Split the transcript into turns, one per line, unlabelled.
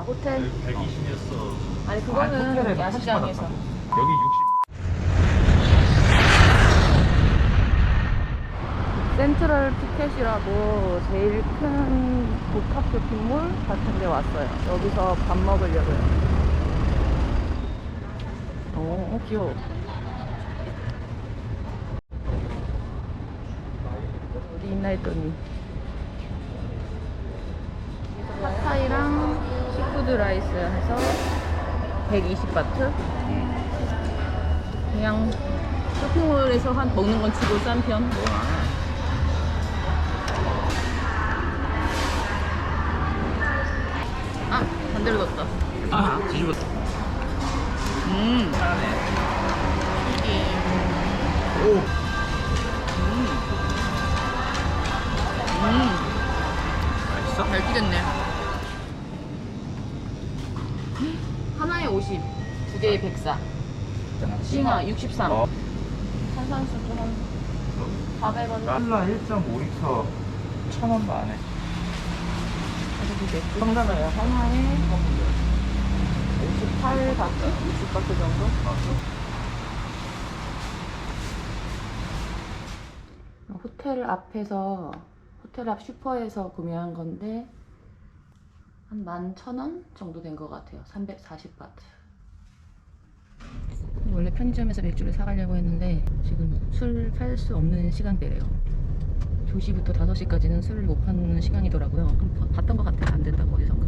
아 호텔?
120이었어.
아니
아,
그거는
호텔에서
야시장에서
80 여기 60.
센트럴 피켓이라고 제일 큰 복합 쇼핑몰 같은 데 왔어요. 여기서 밥 먹으려고요. 오, 어, 귀여워. 어디 있나 했더니. 푸드 라이스 해서 120바트? 그냥 쇼핑몰에서 한 먹는 건 치고 싼 편? 아, 반대로 넣었다.
아, 뒤집었다.
음. 이게.
오!
음. 음.
맛있어?
잘 튀겼네. 하나에 50, 두 개에 104. 싱아 63.
어.
탄산수도 한 400원.
달러 1.5리터 1,000원도 안 해.
상당해요. 하나에 58바트? 60바트 정도? 호텔 앞에서 호텔 앞 슈퍼에서 구매한 건데 한 11,000원 정도 된 것 같아요. 340바트. 원래 편의점에서 맥주를 사가려고 했는데 지금 술 팔 수 없는 시간대래요. 2시부터 5시까지는 술을 못 파는 시간이더라고요. 그럼 봐- 봤던 것 같아요. 안 된다고 어디선가.